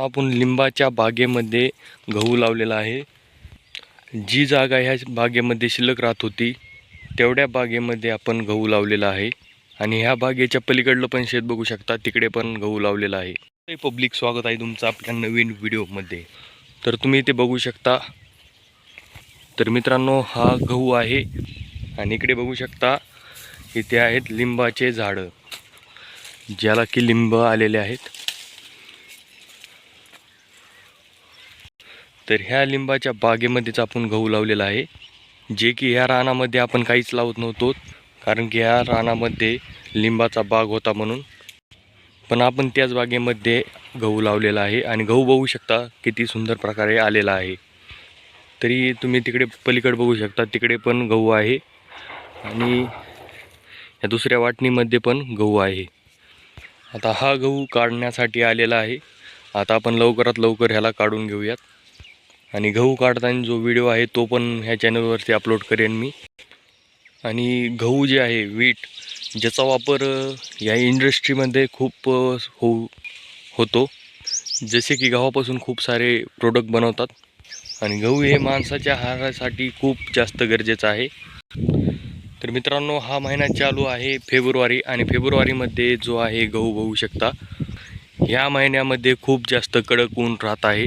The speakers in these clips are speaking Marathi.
आपण लिंबाच्या बागेमध्ये गहू लावलेला आहे. जी जागा ह्या बागेमध्ये शिल्लक राहत होती तेवढ्या बागेमध्ये आपण गहू लावलेला आहे. आणि ह्या बागेच्या पलीकडलं पण शेत बघू शकता तिकडे पण गहू लावलेला आहे. पब्लिक स्वागत आहे तुमचं आपल्या नवीन व्हिडिओमध्ये. तर तुम्ही इथे बघू शकता तर मित्रांनो हा गहू आहे. आणि इकडे बघू शकता इथे आहेत लिंबाचे झाडं. ज्याला की लिंब आलेले आहेत. तर ह्या लिंबाच्या बागेमध्येच आपण गहू लावलेला आहे. जे की ह्या रानामध्ये आपण काहीच लावत नव्हतो कारण की ह्या रानामध्ये लिंबाचा बाग होता म्हणून. पण आपण त्याच बागेमध्ये गहू लावलेला आहे आणि गहू बघू शकता किती सुंदर प्रकारे आलेला आहे. तरी तुम्ही तिकडे पलीकडे बघू शकता तिकडे पण गहू आहे आणि या दुसऱ्या वाटणीमध्ये पण गहू आहे. आता हा गहू काढण्यासाठी आलेला आहे. आता आपण लवकरात लवकर ह्याला काढून घेऊयात. आणि गहू काढताना जो व्हिडिओ आहे तो पण ह्या चॅनलवरती अपलोड करेन मी. आणि गहू जे आहे वीट ज्याचा वापर या इंडस्ट्रीमध्ये खूप होऊ हो होतो. जसे की गव्हापासून खूप सारे प्रोडक्ट बनवतात. आणि गहू हे माणसाच्या आहारासाठी खूप जास्त गरजेचं आहे. तर मित्रांनो हा महिना चालू आहे फेब्रुवारी आणि फेब्रुवारीमध्ये जो आहे गहू बघू शकता. ह्या महिन्यामध्ये खूप जास्त कडक ऊन राहत आहे.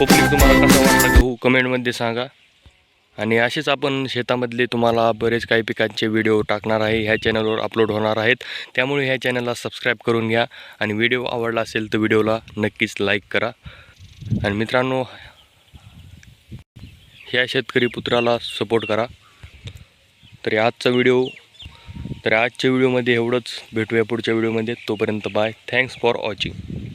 पब्लिक तुम्हाला कसा वाटला गहू कमेंटमध्ये सांगा. आणि असेच आपण शेतामधले तुम्हाला बरेच काही पिकांचे व्हिडिओ टाकणार आहे ह्या चॅनलवर अपलोड होणार आहेत. त्यामुळे ह्या चॅनलला सबस्क्राईब करून घ्या. आणि व्हिडिओ आवडला असेल तर व्हिडिओला नक्कीच लाईक करा. आणि मित्रांनो ह्या शेतकरी पुत्राला सपोर्ट करा. तरी आजचा व्हिडिओ तर आजच्या व्हिडिओमध्ये एवढंच. भेटूया पुढच्या व्हिडिओमध्ये तोपर्यंत बाय थँक्स फॉर वॉचिंग